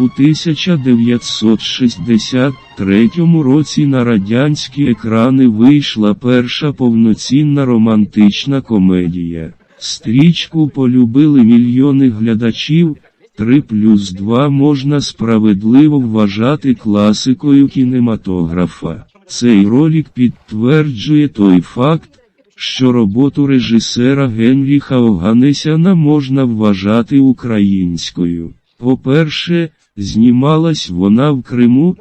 У 1963 році на радянські екрани вийшла перша повноцінна романтична комедія. Стрічку полюбили мільйони глядачів. 3 плюс 2 можна справедливо вважати класикою кінематографа. Цей ролик підтверджує той факт, що роботу режисера Генріха Оганесяна можна вважати українською. По-перше, знімалась вона в Криму,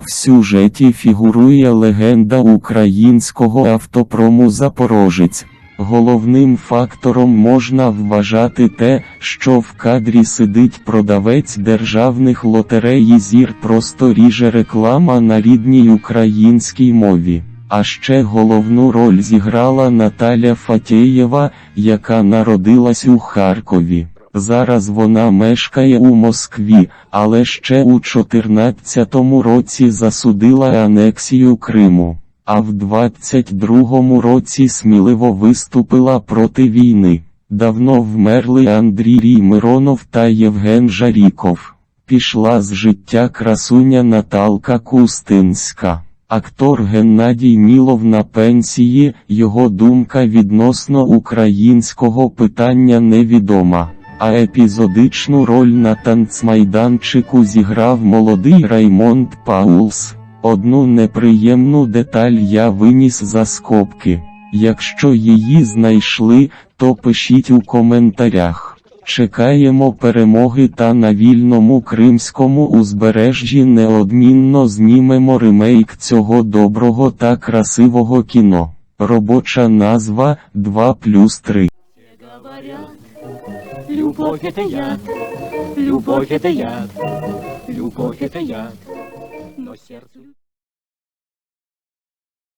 В сюжеті фігурує легенда українського автопрому Запорожець. Головним фактором можна вважати те, що в кадрі сидить продавець державних лотерей і зір просто ріже реклама на рідній українській мові. А ще головну роль зіграла Наталя Фатєєва, яка народилась у Харкові. Зараз вона мешкає у Москві, але ще у 14-му році засудила анексію Криму. А в 22-му році сміливо виступила проти війни. Давно вмерли Андрій Миронов та Євген Жаріков. Пішла з життя красуня Наталка Кустинська. Актор Геннадій Мілов на пенсії, його думка відносно українського питання невідома. А епізодичну роль на танцмайданчику зіграв молодий Раймонд Паулс. Одну неприємну деталь я виніс за скобки. Якщо її знайшли, то пишіть у коментарях. Чекаємо перемоги та на вільному кримському узбережжі неодмінно знімемо ремейк цього доброго та красивого кіно. Робоча назва 2 плюс 3. Говорят, любовь это яд, любовь это яд, любовь это яд, но сердцу...